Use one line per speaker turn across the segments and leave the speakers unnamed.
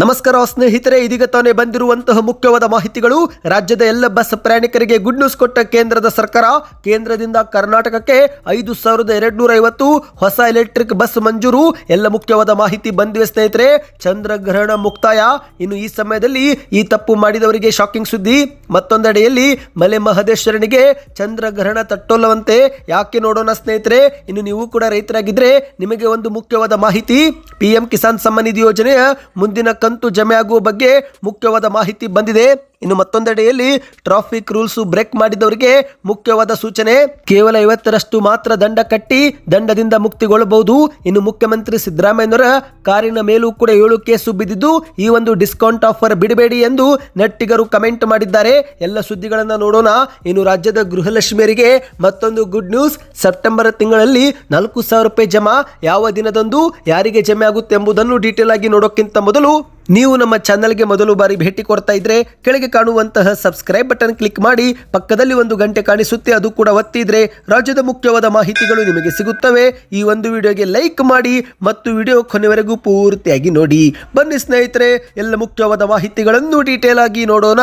ನಮಸ್ಕಾರ ಸ್ನೇಹಿತರೆ, ಇದೀಗ ತಾನೇ ಬಂದಿರುವಂತಹ ಮುಖ್ಯವಾದ ಮಾಹಿತಿಗಳು. ರಾಜ್ಯದ ಎಲ್ಲ ಬಸ್ ಪ್ರಯಾಣಿಕರಿಗೆ ಗುಡ್ ನ್ಯೂಸ್ ಕೊಟ್ಟ ಕೇಂದ್ರದ ಸರ್ಕಾರ, ಕೇಂದ್ರದಿಂದ ಕರ್ನಾಟಕಕ್ಕೆ ಐದು ಸಾವಿರದ ಎರಡ್ನೂರ ಐವತ್ತು ಹೊಸ ಎಲೆಕ್ಟ್ರಿಕ್ ಬಸ್ ಮಂಜೂರು. ಎಲ್ಲ ಮುಖ್ಯವಾದ ಮಾಹಿತಿ ಬಂದಿವೆ ಸ್ನೇಹಿತರೆ. ಚಂದ್ರಗ್ರಹಣ ಮುಕ್ತಾಯ. ಇನ್ನು ಈ ಸಮಯದಲ್ಲಿ ಈ ತಪ್ಪು ಮಾಡಿದವರಿಗೆ ಶಾಕಿಂಗ್ ಸುದ್ದಿ. ಮತ್ತೊಂದೆಡೆಯಲ್ಲಿ ಮಲೆ ಮಹದೇಶ್ವರನಿಗೆ ಚಂದ್ರಗ್ರಹಣ ತಟ್ಟೊಲ್ಲವಂತೆ ಯಾಕೆ ನೋಡೋಣ ಸ್ನೇಹಿತರೆ, ಇನ್ನು ನೀವು ಕೂಡ ರೈತರಾಗಿದ್ರೆ ನಿಮಗೆ ಒಂದು ಮುಖ್ಯವಾದ ಮಾಹಿತಿ. ಪಿಎಂ ಕಿಸಾನ್ ಸಮ್ಮಾನ್ ನಿಧಿ ಯೋಜನೆಯ ಮುಂದಿನ ಕಂತು ಜಮೆ ಆಗುವ ಬಗ್ಗೆ ಮುಖ್ಯವಾದ ಮಾಹಿತಿ ಬಂದಿದೆ. ಇನ್ನು ಮತ್ತೊಂದೆಡೆಯಲ್ಲಿ ಟ್ರಾಫಿಕ್ ರೂಲ್ಸ್ ಬ್ರೇಕ್ ಮಾಡಿದವರಿಗೆ ಮುಖ್ಯವಾದ ಸೂಚನೆ, ಕೇವಲ ಐವತ್ತರಷ್ಟು ಮಾತ್ರ ದಂಡ ಕಟ್ಟಿ ದಂಡದಿಂದ ಮುಕ್ತಿಗೊಳ್ಳಬಹುದು. ಇನ್ನು ಮುಖ್ಯಮಂತ್ರಿ ಸಿದ್ದರಾಮಯ್ಯನವರ ಕಾರಿನ ಮೇಲೂ ಕೂಡ ಏಳು ಕೇಸು ಬಿದ್ದಿದ್ದು, ಈ ಒಂದು ಡಿಸ್ಕೌಂಟ್ ಆಫರ್ ಬಿಡಬೇಡಿ ಎಂದು ನೆಟ್ಟಿಗರು ಕಮೆಂಟ್ ಮಾಡಿದ್ದಾರೆ. ಎಲ್ಲ ಸುದ್ದಿಗಳನ್ನು ನೋಡೋಣ. ಇನ್ನು ರಾಜ್ಯದ ಗೃಹಲಕ್ಷ್ಮಿಯರಿಗೆ ಮತ್ತೊಂದು ಗುಡ್ ನ್ಯೂಸ್. ಸೆಪ್ಟೆಂಬರ್ ತಿಂಗಳಲ್ಲಿ ನಾಲ್ಕು ಸಾವಿರ ರೂಪಾಯಿ ಜಮಾ ಯಾವ ದಿನದಂದು, ಯಾರಿಗೆ ಜಮೆ ಆಗುತ್ತೆ ಎಂಬುದನ್ನು ಡೀಟೇಲ್ ಆಗಿ ನೋಡೋಕ್ಕಿಂತ ಮೊದಲು ನೀವು ನಮ್ಮ ಚಾನಲ್ಗೆ ಮೊದಲು ಬಾರಿ ಭೇಟಿ ಕೊಡ್ತಾ ಇದ್ರೆ ಕೆಳಗೆ ಕಾಣುವಂತಹ ಸಬ್ಸ್ಕ್ರೈಬ್ ಬಟನ್ ಕ್ಲಿಕ್ ಮಾಡಿ, ಪಕ್ಕದಲ್ಲಿ ಒಂದು ಗಂಟೆ ಕಾಣಿಸುತ್ತೆ, ಅದು ಕೂಡ ಒತ್ತಿದ್ರೆ ರಾಜ್ಯದ ಮುಖ್ಯವಾದ ಮಾಹಿತಿಗಳು ನಿಮಗೆ ಸಿಗುತ್ತವೆ. ಈ ಒಂದು ವಿಡಿಯೋಗೆ ಲೈಕ್ ಮಾಡಿ ಮತ್ತು ವಿಡಿಯೋ ಕೊನೆವರೆಗೂ ಪೂರ್ತಿಯಾಗಿ ನೋಡಿ. ಬನ್ನಿ ಸ್ನೇಹಿತರೆ, ಎಲ್ಲ ಮುಖ್ಯವಾದ ಮಾಹಿತಿಗಳನ್ನು ಡೀಟೇಲ್ ಆಗಿ ನೋಡೋಣ.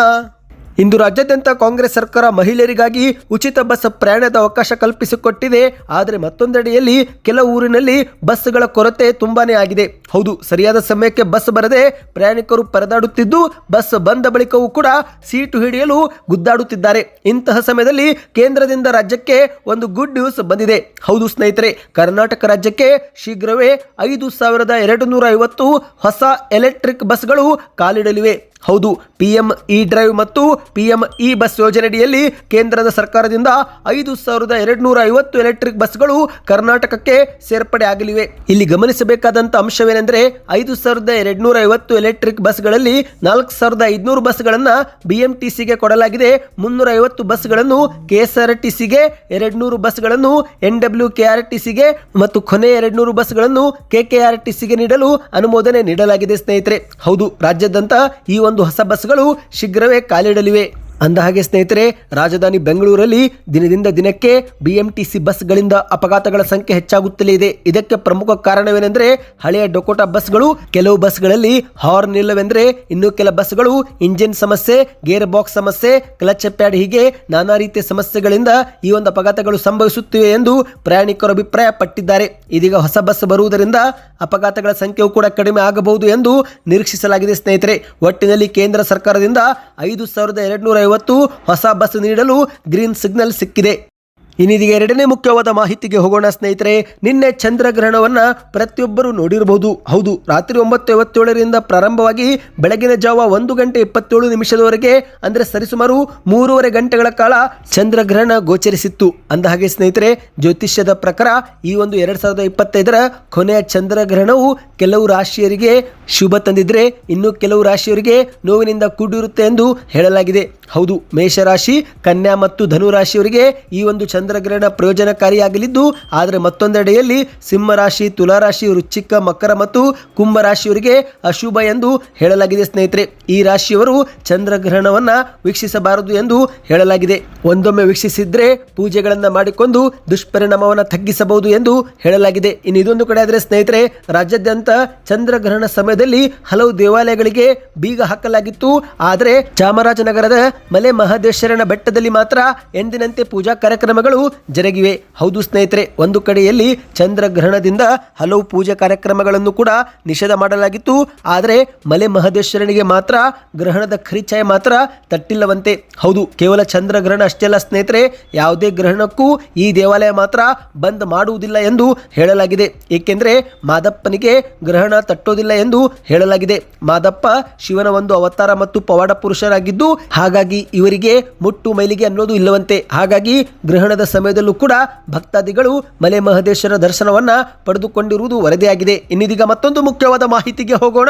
ಇಂದು ರಾಜ್ಯಾದ್ಯಂತ ಕಾಂಗ್ರೆಸ್ ಸರ್ಕಾರ ಮಹಿಳೆಯರಿಗಾಗಿ ಉಚಿತ ಬಸ್ ಪ್ರಯಾಣದ ಅವಕಾಶ ಕಲ್ಪಿಸಿಕೊಟ್ಟಿದೆ. ಆದರೆ ಮತ್ತೊಂದೆಡೆಯಲ್ಲಿ ಕೆಲ ಊರಿನಲ್ಲಿ ಬಸ್ಗಳ ಕೊರತೆ ತುಂಬಾನೇ ಆಗಿದೆ. ಹೌದು, ಸರಿಯಾದ ಸಮಯಕ್ಕೆ ಬಸ್ ಬರದೆ ಪ್ರಯಾಣಿಕರು ಪರದಾಡುತ್ತಿದ್ದು, ಬಸ್ ಬಂದ ಬಳಿಕವೂ ಕೂಡ ಸೀಟು ಹಿಡಿಯಲು ಗುದ್ದಾಡುತ್ತಿದ್ದಾರೆ. ಇಂತಹ ಸಮಯದಲ್ಲಿ ಕೇಂದ್ರದಿಂದ ರಾಜ್ಯಕ್ಕೆ ಒಂದು ಗುಡ್ ನ್ಯೂಸ್ ಬಂದಿದೆ. ಹೌದು ಸ್ನೇಹಿತರೆ, ಕರ್ನಾಟಕ ರಾಜ್ಯಕ್ಕೆ ಶೀಘ್ರವೇ ಐದು ಸಾವಿರದ ಎರಡು ನೂರ ಐವತ್ತು ಹೊಸ ಎಲೆಕ್ಟ್ರಿಕ್ ಬಸ್ಗಳು ಕಾಲಿಡಲಿವೆ. ಹೌದು, ಪಿಎಂ ಇ ಡ್ರೈವ್ ಮತ್ತು ಪಿಎಂ ಇ ಬಸ್ ಯೋಜನೆಯಡಿಯಲ್ಲಿ ಕೇಂದ್ರದ ಸರ್ಕಾರದಿಂದ ಐದು ಸಾವಿರದ ಎರಡುನೂರ ಐವತ್ತು ಎಲೆಕ್ಟ್ರಿಕ್ ಬಸ್ಗಳು ಕರ್ನಾಟಕಕ್ಕೆ ಸೇರ್ಪಡೆ ಆಗಲಿವೆ. ಇಲ್ಲಿ ಗಮನಿಸಬೇಕಾದಂಥ ಅಂಶವೇನೆಂದರೆ ಐದು ಸಾವಿರದ ಎರಡುನೂರ ಐವತ್ತು ಎಲೆಕ್ಟ್ರಿಕ್ ಬಸ್ಗಳಲ್ಲಿ ನಾಲ್ಕು ಸಾವಿರದ ಐದುನೂರು ಬಸ್ಗಳನ್ನು ಬಿಎಂಟಿಸಿಗೆ ಕೊಡಲಾಗಿದೆ. ಮುನ್ನೂರ ಐವತ್ತು ಬಸ್ಗಳನ್ನು ಕೆಎಸ್ಆರ್ಟಿಸಿಗೆ ಎರಡು ನೂರು ಬಸ್ಗಳನ್ನು ಎನ್ ಡಬ್ಲ್ಯೂ ಕೆಆರ್ಟಿಸಿಗೆ ಮತ್ತು ಕೊನೆ ಎರಡು ನೂರು ಬಸ್ಗಳನ್ನು ಕೆಕೆಆರ್ಟಿಸಿಗೆ ನೀಡಲು ಅನುಮೋದನೆ ನೀಡಲಾಗಿದೆ ಸ್ನೇಹಿತರೆ. ಹೌದು ರಾಜ್ಯದಂತ ಈ ಒಂದು ಹೊಸ ಬಸ್ಗಳು ಶೀಘ್ರವೇ ಕಾಲಿಡಲಿವೆ. ಅಂದ ಹಾಗೆ ಸ್ನೇಹಿತರೆ, ರಾಜಧಾನಿ ಬೆಂಗಳೂರಲ್ಲಿ ದಿನದಿಂದ ದಿನಕ್ಕೆ ಬಿಎಂಟಿಸಿ ಬಸ್ಗಳಿಂದ ಅಪಘಾತಗಳ ಸಂಖ್ಯೆ ಹೆಚ್ಚಾಗುತ್ತಲೇ ಇದೆ. ಇದಕ್ಕೆ ಪ್ರಮುಖ ಕಾರಣವೇನೆಂದರೆ, ಹಳೆಯ ಡೊಕೋಟಾ ಬಸ್ಗಳು ಕೆಲವು ಬಸ್ಗಳಲ್ಲಿ ಹಾರ್ನ್ ಇಲ್ಲವೆಂದರೆ, ಇನ್ನು ಕೆಲ ಬಸ್ಗಳು ಇಂಜಿನ್ ಸಮಸ್ಯೆ ಗೇರ್ ಬಾಕ್ಸ್ ಸಮಸ್ಯೆ ಕ್ಲಚ್ ಪ್ಯಾಡ್ ಹೀಗೆ ನಾನಾ ರೀತಿಯ ಸಮಸ್ಯೆಗಳಿಂದ ಈ ಒಂದು ಅಪಘಾತಗಳು ಸಂಭವಿಸುತ್ತಿವೆ ಎಂದು ಪ್ರಯಾಣಿಕರು ಅಭಿಪ್ರಾಯ ಪಟ್ಟಿದ್ದಾರೆ ಇದೀಗ ಹೊಸ ಬಸ್ ಬರುವುದರಿಂದ ಅಪಘಾತಗಳ ಸಂಖ್ಯೆಯು ಕೂಡ ಕಡಿಮೆ ಆಗಬಹುದು ಎಂದು ನಿರೀಕ್ಷಿಸಲಾಗಿದೆ ಸ್ನೇಹಿತರೆ. ಒಟ್ಟಿನಲ್ಲಿ ಕೇಂದ್ರ ಸರ್ಕಾರದಿಂದ ಐದು ಸಾವಿರದ ಎರಡುನೂರ ಐವತ್ತು ಹೊಸ ಬಸ್ ನೀಡಲು ಗ್ರೀನ್ ಸಿಗ್ನಲ್ ಸಿಕ್ಕಿದೆ. ಇನ್ನಿದೀಗ ಎರಡನೇ ಮುಖ್ಯವಾದ ಮಾಹಿತಿಗೆ ಹೋಗೋಣ ಸ್ನೇಹಿತರೆ, ನಿನ್ನೆ ಚಂದ್ರಗ್ರಹಣವನ್ನ ಪ್ರತಿಯೊಬ್ಬರು ನೋಡಿರಬಹುದು ಹೌದು, ರಾತ್ರಿ ಒಂಬತ್ತು ಐವತ್ತೇಳರಿಂದ ಪ್ರಾರಂಭವಾಗಿ ಬೆಳಗಿನ ಜಾವ ಒಂದು ಗಂಟೆ ಇಪ್ಪತ್ತೇಳು ನಿಮಿಷದವರೆಗೆ, ಅಂದರೆ ಸರಿಸುಮಾರು ಮೂರುವರೆ ಗಂಟೆಗಳ ಕಾಲ ಚಂದ್ರಗ್ರಹಣ ಗೋಚರಿಸಿತ್ತು. ಅಂದ ಹಾಗೆ ಸ್ನೇಹಿತರೆ, ಜ್ಯೋತಿಷ್ಯದ ಪ್ರಕಾರ ಈ ಒಂದು ಎರಡ್ ಸಾವಿರದ ಇಪ್ಪತ್ತೈದರ ಕೊನೆಯ ಚಂದ್ರಗ್ರಹಣವು ಕೆಲವು ರಾಶಿಯರಿಗೆ ಶುಭ ತಂದಿದ್ರೆ ಇನ್ನು ಕೆಲವು ರಾಶಿಯವರಿಗೆ ನೋವಿನಿಂದ ಕೂಡಿರುತ್ತೆ ಎಂದು ಹೇಳಲಾಗಿದೆ. ಹೌದು, ಮೇಷರಾಶಿ, ಕನ್ಯಾ ಮತ್ತು ಧನು ರಾಶಿಯವರಿಗೆ ಈ ಒಂದು ಚಂದ್ರಗ್ರಹಣ ಪ್ರಯೋಜನಕಾರಿಯಾಗಲಿದ್ದು, ಆದರೆ ಮತ್ತೊಂದೆಡೆಯಲ್ಲಿ ಸಿಂಹರಾಶಿ ತುಲಾರಾಶಿ ವೃಶ್ಚಿಕ, ಮಕರ ಮತ್ತು ಕುಂಭ ರಾಶಿಯವರಿಗೆ ಅಶುಭ ಎಂದು ಹೇಳಲಾಗಿದೆ ಸ್ನೇಹಿತರೆ. ಈ ರಾಶಿಯವರು ಚಂದ್ರಗ್ರಹಣವನ್ನು ವೀಕ್ಷಿಸಬಾರದು ಎಂದು ಹೇಳಲಾಗಿದೆ. ಒಂದೊಮ್ಮೆ ವೀಕ್ಷಿಸಿದ್ರೆ ಪೂಜೆಗಳನ್ನು ಮಾಡಿಕೊಂಡು ದುಷ್ಪರಿಣಾಮವನ್ನು ತಗ್ಗಿಸಬಹುದು ಎಂದು ಹೇಳಲಾಗಿದೆ. ಇನ್ನು ಇದೊಂದು ಕಡೆ ಆದರೆ ಸ್ನೇಹಿತರೆ, ರಾಜ್ಯಾದ್ಯಂತ ಚಂದ್ರಗ್ರಹಣ ಸಮಯದಲ್ಲಿ ಹಲವು ದೇವಾಲಯಗಳಿಗೆ ಬೀಗ ಹಾಕಲಾಗಿತ್ತು. ಆದರೆ ಚಾಮರಾಜನಗರದ ಮಲೆ ಮಹದೇಶ್ವರನ ಬೆಟ್ಟದಲ್ಲಿ ಮಾತ್ರ ಎಂದಿನಂತೆ ಪೂಜಾ ಕಾರ್ಯಕ್ರಮಗಳು ಜರುಗಿವೆ. ಹೌದು ಸ್ನೇಹಿತರೆ, ಒಂದು ಕಡೆಯಲ್ಲಿ ಚಂದ್ರಗ್ರಹಣದಿಂದ ಹಲವು ಪೂಜಾ ಕಾರ್ಯಕ್ರಮಗಳನ್ನು ಕೂಡ ನಿಷೇಧ ಮಾಡಲಾಗಿತ್ತು. ಆದರೆ ಮಲೆ ಮಹದೇಶ್ವರನಿಗೆ ಮಾತ್ರ ಗ್ರಹಣದ ಖರಿಚಾಯ ಮಾತ್ರ ತಟ್ಟಿಲ್ಲವಂತೆ. ಹೌದು, ಕೇವಲ ಚಂದ್ರಗ್ರಹಣ ಅಷ್ಟೇ ಅಲ್ಲ ಸ್ನೇಹಿತರೆ, ಯಾವುದೇ ಗ್ರಹಣಕ್ಕೂ ಈ ದೇವಾಲಯ ಮಾತ್ರ ಬಂದ್ ಮಾಡುವುದಿಲ್ಲ ಎಂದು ಹೇಳಲಾಗಿದೆ. ಏಕೆಂದರೆ ಮಾದಪ್ಪನಿಗೆ ಗ್ರಹಣ ತಟ್ಟೋದಿಲ್ಲ ಎಂದು ಹೇಳಲಾಗಿದೆ. ಮಾದಪ್ಪ ಶಿವನ ಒಂದು ಅವತಾರ ಮತ್ತು ಪವಾಡ ಪುರುಷರಾಗಿದ್ದು, ಹಾಗಾಗಿ ಇವರಿಗೆ ಮುಟ್ಟು ಮೈಲಿಗೆ ಅನ್ನೋದು ಇಲ್ಲವಂತೆ. ಹಾಗಾಗಿ ಗ್ರಹಣದ ಸಮಯದಲ್ಲೂ ಕೂಡ ಭಕ್ತಾದಿಗಳು ಮಲೆ ಮಹದೇಶ್ವರ ದರ್ಶನವನ್ನ ಪಡೆದುಕೊಂಡಿರುವುದು ವರದಿಯಾಗಿದೆ. ಇನ್ನಿದೀಗ ಮತ್ತೊಂದು ಮುಖ್ಯವಾದ ಮಾಹಿತಿಗೆ ಹೋಗೋಣ.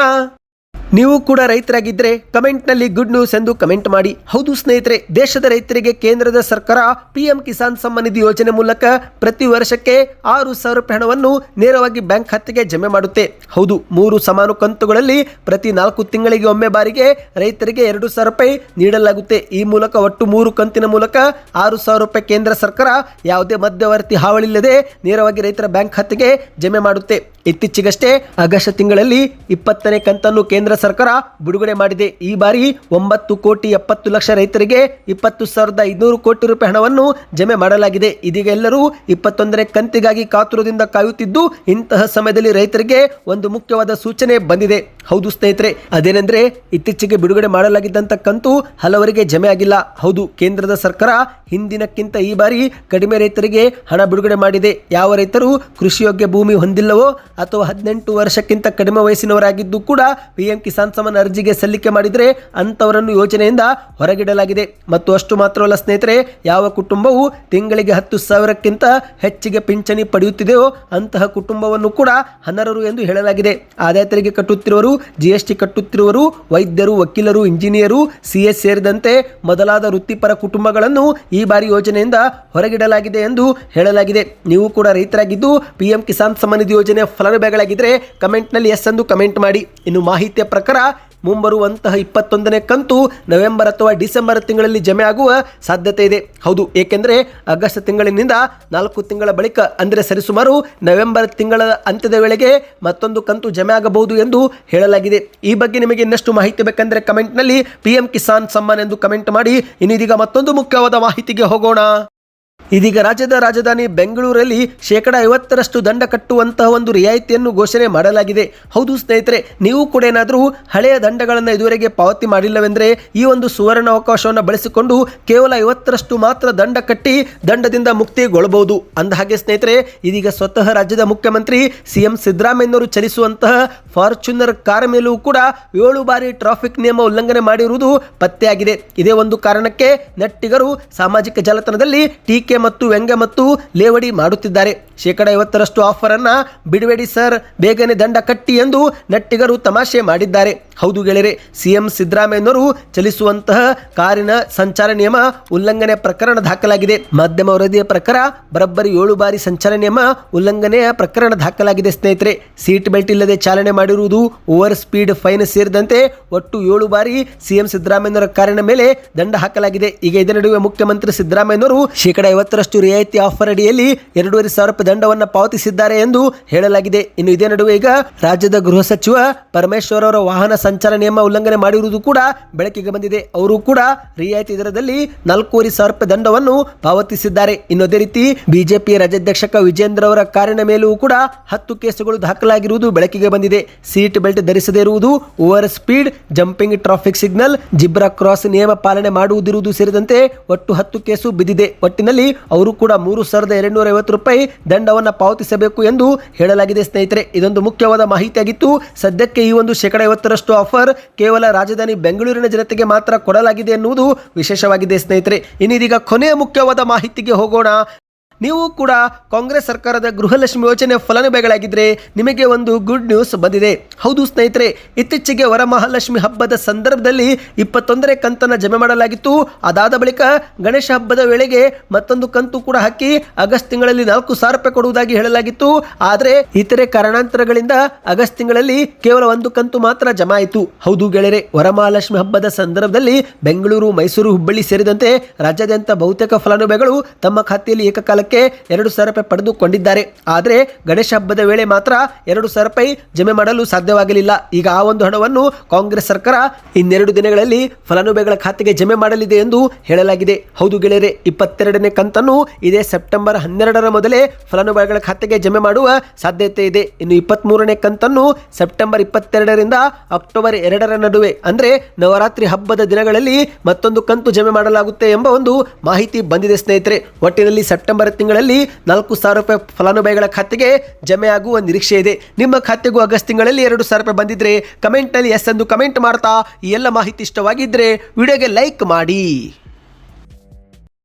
ನೀವು ಕೂಡ ರೈತರಾಗಿದ್ದರೆ ಕಮೆಂಟ್ನಲ್ಲಿ ಗುಡ್ ನ್ಯೂಸ್ ಎಂದು ಕಮೆಂಟ್ ಮಾಡಿ. ಹೌದು ಸ್ನೇಹಿತರೆ, ದೇಶದ ರೈತರಿಗೆ ಕೇಂದ್ರದ ಸರ್ಕಾರ ಪಿಎಂ ಕಿಸಾನ್ ಸಮ್ಮಾನ್ ನಿಧಿ ಯೋಜನೆ ಮೂಲಕ ಪ್ರತಿ ವರ್ಷಕ್ಕೆ ಆರು ಸಾವಿರ ರೂಪಾಯಿ ಹಣವನ್ನು ನೇರವಾಗಿ ಬ್ಯಾಂಕ್ ಖಾತೆಗೆ ಜಮೆ ಮಾಡುತ್ತೆ. ಹೌದು, ಮೂರು ಸಮಾನ ಕಂತುಗಳಲ್ಲಿ ಪ್ರತಿ ನಾಲ್ಕು ತಿಂಗಳಿಗೆ ಒಮ್ಮೆ ಬಾರಿಗೆ ರೈತರಿಗೆ ಎರಡು ಸಾವಿರ ರೂಪಾಯಿ ನೀಡಲಾಗುತ್ತೆ. ಈ ಮೂಲಕ ಒಟ್ಟು ಮೂರು ಕಂತಿನ ಮೂಲಕ ಆರು ಸಾವಿರ ರೂಪಾಯಿ ಕೇಂದ್ರ ಸರ್ಕಾರ ಯಾವುದೇ ಮಧ್ಯವರ್ತಿ ಹಾವಳಿಲ್ಲದೆ ನೇರವಾಗಿ ರೈತರ ಬ್ಯಾಂಕ್ ಖಾತೆಗೆ ಜಮೆ ಮಾಡುತ್ತೆ. ಇತ್ತೀಚೆಗಷ್ಟೇ ಆಗಸ್ಟ್ ತಿಂಗಳಲ್ಲಿ ಇಪ್ಪತ್ತನೇ ಕಂತನ್ನು ಕೇಂದ್ರ ಸರ್ಕಾರ ಬಿಡುಗಡೆ ಮಾಡಿದೆ. ಈ ಬಾರಿ ಒಂಬತ್ತು ಕೋಟಿ ಎಪ್ಪತ್ತು ಲಕ್ಷ ರೈತರಿಗೆ ಇಪ್ಪತ್ತು ಸಾವಿರದ ಐದುನೂರು ಕೋಟಿ ರೂಪಾಯಿ ಹಣವನ್ನು ಜಮೆ ಮಾಡಲಾಗಿದೆ. ಇದೀಗ ಎಲ್ಲರೂ ಇಪ್ಪತ್ತೊಂದನೇ ಕಂತಿಗಾಗಿ ಕಾತುರದಿಂದ ಕಾಯುತ್ತಿದ್ದು, ಇಂತಹ ಸಮಯದಲ್ಲಿ ರೈತರಿಗೆ ಒಂದು ಮುಖ್ಯವಾದ ಸೂಚನೆ ಬಂದಿದೆ. ಹೌದು ಸ್ನೇಹಿತರೆ, ಅದೇನೆಂದ್ರೆ ಇತ್ತೀಚೆಗೆ ಬಿಡುಗಡೆ ಮಾಡಲಾಗಿದ್ದಂಥ ಕಂತು ಹಲವರಿಗೆ ಜಮೆ ಆಗಿಲ್ಲ. ಹೌದು, ಕೇಂದ್ರದ ಸರ್ಕಾರ ಹಿಂದಿನಕ್ಕಿಂತ ಈ ಬಾರಿ ಕಡಿಮೆ ರೈತರಿಗೆ ಹಣ ಬಿಡುಗಡೆ ಮಾಡಿದೆ. ಯಾವ ರೈತರು ಕೃಷಿಯೋಗ್ಯ ಭೂಮಿ ಹೊಂದಿಲ್ಲವೋ ಅಥವಾ ಹದಿನೆಂಟು ವರ್ಷಕ್ಕಿಂತ ಕಡಿಮೆ ವಯಸ್ಸಿನವರಾಗಿದ್ದು ಕೂಡ ಪಿಎಂ ಕಿಸಾನ್ ಸಮ್ಮಾನ್ ಅರ್ಜಿಗೆ ಸಲ್ಲಿಕೆ ಮಾಡಿದರೆ ಅಂಥವರನ್ನು ಯೋಜನೆಯಿಂದ ಹೊರಗಿಡಲಾಗಿದೆ. ಮತ್ತು ಅಷ್ಟು ಮಾತ್ರವಲ್ಲ ಸ್ನೇಹಿತರೆ, ಯಾವ ಕುಟುಂಬವು ತಿಂಗಳಿಗೆ ಹತ್ತು ಸಾವಿರಕ್ಕಿಂತ ಹೆಚ್ಚಿಗೆ ಪಿಂಚಣಿ ಪಡೆಯುತ್ತಿದೆಯೋ ಅಂತಹ ಕುಟುಂಬವನ್ನು ಕೂಡ ಅನರ್ಹರು ಎಂದು ಹೇಳಲಾಗಿದೆ. ಆದಾಯ ತೆರಿಗೆ ಕಟ್ಟುತ್ತಿರುವರು ಜಿಎಸ್ಟಿ ಕಟ್ಟುತ್ತಿರುವರು, ವೈದ್ಯರು, ವಕೀಲರು, ಇಂಜಿನಿಯರು ಸಿಎಸ್ ಸೇರಿದಂತೆ ಮೊದಲಾದ ವೃತ್ತಿಪರ ಕುಟುಂಬಗಳನ್ನು ಈ ಬಾರಿ ಯೋಜನೆಯಿಂದ ಹೊರಗಿಡಲಾಗಿದೆ ಎಂದು ಹೇಳಲಾಗಿದೆ. ನೀವು ಕೂಡ ರೈತರಾಗಿದ್ದು ಪಿಎಂ ಕಿಸಾನ್ ಸಮ್ಮಾನ್ ನಿಧಿ ಯೋಜನೆಯ ಫಲಾನುಭವಿಗಳಾಗಿದ್ದರೆ ಕಮೆಂಟ್ನಲ್ಲಿ ಎಸ್ ಎಂದು ಕಮೆಂಟ್ ಮಾಡಿ. ಇನ್ನು ಮಾಹಿತಿಯ ಪ್ರಕಾರ ಮುಂಬರುವಂತಹ ಇಪ್ಪತ್ತೊಂದನೇ ಕಂತು ನವೆಂಬರ್ ಅಥವಾ ಡಿಸೆಂಬರ್ ತಿಂಗಳಲ್ಲಿ ಜಮೆ ಆಗುವ ಸಾಧ್ಯತೆ ಇದೆ. ಹೌದು, ಏಕೆಂದರೆ ಆಗಸ್ಟ್ ತಿಂಗಳಿನಿಂದ ನಾಲ್ಕು ತಿಂಗಳ ಬಳಿಕ, ಅಂದರೆ ಸರಿಸುಮಾರು ನವೆಂಬರ್ ತಿಂಗಳ ಅಂತ್ಯದ ವೇಳೆಗೆ ಮತ್ತೊಂದು ಕಂತು ಜಮೆ ಆಗಬಹುದು ಎಂದು ಹೇಳಲಾಗಿದೆ. ಈ ಬಗ್ಗೆ ನಿಮಗೆ ಇನ್ನಷ್ಟು ಮಾಹಿತಿ ಬೇಕೆಂದರೆ ಕಮೆಂಟ್ನಲ್ಲಿ ಪಿ ಎಂ ಕಿಸಾನ್ ಸಮ್ಮಾನ್ ಎಂದು ಕಮೆಂಟ್ ಮಾಡಿ. ಇನ್ನಿದೀಗ ಮತ್ತೊಂದು ಮುಖ್ಯವಾದ ಮಾಹಿತಿಗೆ ಹೋಗೋಣ. ಇದೀಗ ರಾಜ್ಯದ ರಾಜಧಾನಿ ಬೆಂಗಳೂರಲ್ಲಿ ಶೇಕಡ ಐವತ್ತರಷ್ಟು ದಂಡ ಕಟ್ಟುವಂತಹ ಒಂದು ರಿಯಾಯಿತಿಯನ್ನು ಘೋಷಣೆ ಮಾಡಲಾಗಿದೆ. ಹೌದು ಸ್ನೇಹಿತರೆ, ನೀವು ಕೂಡ ಏನಾದರೂ ಹಳೆಯ ದಂಡಗಳನ್ನು ಇದುವರೆಗೆ ಪಾವತಿ ಮಾಡಿಲ್ಲವೆಂದರೆ ಈ ಒಂದು ಸುವರ್ಣ ಅವಕಾಶವನ್ನು ಬಳಸಿಕೊಂಡು ಕೇವಲ ಐವತ್ತರಷ್ಟು ಮಾತ್ರ ದಂಡ ಕಟ್ಟಿ ದಂಡದಿಂದ ಮುಕ್ತಿಗೊಳ್ಳಬಹುದು ಅಂದಹಾಗೆ ಸ್ನೇಹಿತರೆ, ಇದೀಗ ಸ್ವತಃ ರಾಜ್ಯದ ಮುಖ್ಯಮಂತ್ರಿ ಸಿಎಂ ಸಿದ್ದರಾಮಯ್ಯನವರು ಚಲಿಸುವಂತಹ ಫಾರ್ಚುನರ್ ಕಾರ್ ಮೇಲೂ ಕೂಡ ಏಳು ಬಾರಿ ಟ್ರಾಫಿಕ್ ನಿಯಮ ಉಲ್ಲಂಘನೆ ಮಾಡಿರುವುದು ಪತ್ತೆಯಾಗಿದೆ. ಇದೇ ಒಂದು ಕಾರಣಕ್ಕೆ ನೆಟ್ಟಿಗರು ಸಾಮಾಜಿಕ ಜಾಲತಾಣದಲ್ಲಿ ಟೀಕೆ ಮತ್ತು ವ್ಯಂಗ್ಯ ಮತ್ತು ಲೇವಡಿ ಮಾಡುತ್ತಿದ್ದಾರೆ. ಶೇಕಡ ಐವತ್ತರಷ್ಟು ಆಫರ್ ಅನ್ನ ಬಿಡಬೇಡಿ ಸರ್. ಬೇಗನೆ ದಂಡ ಕಟ್ಟಿ ಎಂದು ನಟ್ಟಿಗರು ತಮಾಷೆ ಮಾಡಿದ್ದಾರೆ. ಹೌದು ಗೆಳೆಯರೆ, ಸಿಎಂ ಸಿದ್ದರಾಮಯ್ಯನವರು ಚಲಿಸುವಂತಹ ಕಾರಿನ ಸಂಚಾರ ನಿಯಮ ಉಲ್ಲಂಘನೆ ಪ್ರಕರಣ ದಾಖಲಾಗಿದೆ. ಮಾಧ್ಯಮ ವರದಿಯ ಪ್ರಕಾರ ಬರೋಬ್ಬರಿ ಏಳು ಬಾರಿ ಸಂಚಾರ ನಿಯಮ ಉಲ್ಲಂಘನೆಯ ಪ್ರಕರಣ ದಾಖಲಾಗಿದೆ ಸ್ನೇಹಿತರೆ. ಸೀಟ್ ಬೆಲ್ಟ್ ಇಲ್ಲದೆ ಚಾಲನೆ ಮಾಡಿರುವುದು ಓವರ್ ಸ್ಪೀಡ್ ಫೈನ್ ಸೇರಿದಂತೆ ಒಟ್ಟು ಏಳು ಬಾರಿ ಸಿಎಂ ಸಿದ್ದರಾಮಯ್ಯನವರ ಕಾರಿನ ಮೇಲೆ ದಂಡ ಹಾಕಲಾಗಿದೆ. ಈಗ ಇದರ ನಡುವೆ ಮುಖ್ಯಮಂತ್ರಿ ಸಿದ್ದರಾಮಯ್ಯನವರು ಶೇಕಡ ಐವತ್ತರಷ್ಟು ರಿಯಾಯಿತಿ ಆಫರ್ ಅಡಿಯಲ್ಲಿ ಎರಡೂವರೆ ಸಾವಿರ ರೂಪಾಯಿ ದಂಡವನ್ನು ಪಾವತಿಸಿದ್ದಾರೆ ಎಂದು ಹೇಳಲಾಗಿದೆ. ಇನ್ನು ಇದೇ ನಡುವೆ ಈಗ ರಾಜ್ಯದ ಗೃಹ ಸಚಿವ ಪರಮೇಶ್ವರ್ ಅವರ ವಾಹನ ಸಂಚಾರ ನಿಯಮ ಉಲ್ಲಂಘನೆ ಮಾಡಿರುವುದು ಕೂಡ ಬೆಳಕಿಗೆ ಬಂದಿದೆ. ಅವರು ಕೂಡ ರಿಯಾಯಿತಿ ದರದಲ್ಲಿ ನಾಲ್ಕೂವರೆ ಸಾವಿರ ರೂಪಾಯಿ ದಂಡವನ್ನು ಪಾವತಿಸಿದ್ದಾರೆ. ಇನ್ನು ಅದೇ ರೀತಿ ಬಿಜೆಪಿ ರಾಜ್ಯಾಧ್ಯಕ್ಷಕ ವಿಜೇಂದ್ರ ಅವರ ಕಾರಿನ ಮೇಲೂ ಕೂಡ ಹತ್ತು ಕೇಸುಗಳು ದಾಖಲಾಗಿರುವುದು ಬೆಳಕಿಗೆ ಬಂದಿದೆ. ಸೀಟ್ ಬೆಲ್ಟ್ ಧರಿಸದೇ ಇರುವುದು, over speed, jumping traffic signal, zebra cross ನಿಯಮ ಪಾಲನೆ ಮಾಡುವುದಿರುವುದು ಸೇರಿದಂತೆ ಒಟ್ಟು ಹತ್ತು ಕೇಸು ಬಿದ್ದಿದೆ. ಒಟ್ಟಿನಲ್ಲಿ ಅವರು ಕೂಡ ಮೂರು ಸಾವಿರದ ಎರಡ್ನೂರ ಐವತ್ತು ರೂಪಾಯಿ ದಂಡವನ್ನು ಪಾವತಿಸಬೇಕು ಎಂದು ಹೇಳಲಾಗಿದೆ ಸ್ನೇಹಿತರೆ. ಇದೊಂದು ಮುಖ್ಯವಾದ ಮಾಹಿತಿಯಾಗಿತ್ತು. ಸದ್ಯಕ್ಕೆ ಈ ಒಂದು ಶೇಕಡ ಐವತ್ತರಷ್ಟು ಆಫರ್ ಕೇವಲ ರಾಜಧಾನಿ ಬೆಂಗಳೂರಿನ ಜನತೆಗೆ ಮಾತ್ರ ಕೊಡಲಾಗಿದೆ ಎನ್ನುವುದು ವಿಶೇಷವಾಗಿದೆ ಸ್ನೇಹಿತರೆ. ಇನ್ನಿದೀಗ ಕೊನೆಯ ಮುಖ್ಯವಾದ ಮಾಹಿತಿಗೆ ಹೋಗೋಣ. ನೀವು ಕೂಡ ಕಾಂಗ್ರೆಸ್ ಸರ್ಕಾರದ ಗೃಹಲಕ್ಷ್ಮಿ ಯೋಜನೆ ಫಲಾನುಭವಿಗಳಾಗಿದ್ದರೆ ನಿಮಗೆ ಒಂದು ಗುಡ್ ನ್ಯೂಸ್ ಬಂದಿದೆ. ಹೌದು ಸ್ನೇಹಿತರೆ, ಇತ್ತೀಚೆಗೆ ವರಮಹಾಲಕ್ಷ್ಮಿ ಹಬ್ಬದ ಸಂದರ್ಭದಲ್ಲಿ ಇಪ್ಪತ್ತೊಂದನೇ ಕಂತನ್ನು ಜಮೆ ಮಾಡಲಾಗಿತ್ತು. ಅದಾದ ಬಳಿಕ ಗಣೇಶ ಹಬ್ಬದ ವೇಳೆಗೆ ಮತ್ತೊಂದು ಕಂತು ಕೂಡ ಹಾಕಿ ಆಗಸ್ಟ್ ತಿಂಗಳಲ್ಲಿ ನಾಲ್ಕು ಸಾವಿರ ರೂಪಾಯಿ ಕೊಡುವುದಾಗಿ ಹೇಳಲಾಗಿತ್ತು. ಆದರೆ ಇತರೆ ಕಾರಣಾಂತರಗಳಿಂದ ಆಗಸ್ಟ್ ತಿಂಗಳಲ್ಲಿ ಕೇವಲ ಒಂದು ಕಂತು ಮಾತ್ರ ಜಮಾ ಆಯಿತು. ಹೌದು ಗೆಳೆಯರೆ, ವರಮಹಾಲಕ್ಷ್ಮಿ ಹಬ್ಬದ ಸಂದರ್ಭದಲ್ಲಿ ಬೆಂಗಳೂರು, ಮೈಸೂರು, ಹುಬ್ಬಳ್ಳಿ ಸೇರಿದಂತೆ ರಾಜ್ಯಾದ್ಯಂತ ಬಹುತೇಕ ಫಲಾನುಭವಿಗಳು ತಮ್ಮ ಖಾತೆಯಲ್ಲಿ ಏಕಕಾಲಕ್ಕೆ ಎರಡು ಸಾವಿರ ರೂಪಾಯಿ ಪಡೆದುಕೊಂಡಿದ್ದಾರೆ. ಆದರೆ ಗಣೇಶ ಹಬ್ಬದ ವೇಳೆ ಮಾತ್ರ ಎರಡು ಸಾವಿರ ರೂಪಾಯಿ ಜಮೆ ಮಾಡಲು ಸಾಧ್ಯವಾಗಲಿಲ್ಲ. ಈಗ ಆ ಒಂದು ಹಣವನ್ನು ಕಾಂಗ್ರೆಸ್ ಸರ್ಕಾರ ಇನ್ನೆರಡು ದಿನಗಳಲ್ಲಿ ಫಲಾನುಭವಿಗಳ ಖಾತೆಗೆ ಜಮೆ ಮಾಡಲಿದೆ ಎಂದು ಹೇಳಲಾಗಿದೆ. ಹೌದು ಗೆಳೆಯರೆ, ಇಪ್ಪತ್ತೆರಡನೇ ಕಂತನ್ನು ಇದೇ ಸೆಪ್ಟೆಂಬರ್ ಹನ್ನೆರಡರ ಮೊದಲೇ ಫಲಾನುಭವಿಗಳ ಖಾತೆಗೆ ಜಮೆ ಮಾಡುವ ಸಾಧ್ಯತೆ ಇದೆ. ಇನ್ನು ಇಪ್ಪತ್ಮೂರನೇ ಕಂತನ್ನು ಸೆಪ್ಟೆಂಬರ್ ಇಪ್ಪತ್ತೆರಡರಿಂದ ಅಕ್ಟೋಬರ್ ಎರಡರ ನಡುವೆ, ಅಂದ್ರೆ ನವರಾತ್ರಿ ಹಬ್ಬದ ದಿನಗಳಲ್ಲಿ ಮತ್ತೊಂದು ಕಂತು ಜಮೆ ಮಾಡಲಾಗುತ್ತೆ ಎಂಬ ಒಂದು ಮಾಹಿತಿ ಬಂದಿದೆ ಸ್ನೇಹಿತರೆ. ಒಟ್ಟಿನಲ್ಲಿ ಸೆಪ್ಟೆಂಬರ್ ತಿಂಗಳಲ್ಲಿ ನಾಲ್ಕು ಸಾವಿರ ರೂಪಾಯಿ ಫಲಾನುಭವಿಗಳ ಖಾತೆಗೆ ಜಮೆ ಆಗುವ ನಿರೀಕ್ಷೆ ಇದೆ. ನಿಮ್ಮ ಖಾತೆಗೂ ಆಗಸ್ಟ್ ತಿಂಗಳಲ್ಲಿ ಎರಡು ಸಾವಿರ ರೂಪಾಯಿ ಬಂದಿದ್ರೆ ಕಮೆಂಟ್ನಲ್ಲಿ ಎಸ್ ಎಂದು ಕಮೆಂಟ್ ಮಾಡ್ತಾ ಈ ಎಲ್ಲ ಮಾಹಿತಿ ಇಷ್ಟವಾಗಿದ್ದರೆ ವಿಡಿಯೋಗೆ ಲೈಕ್ ಮಾಡಿ.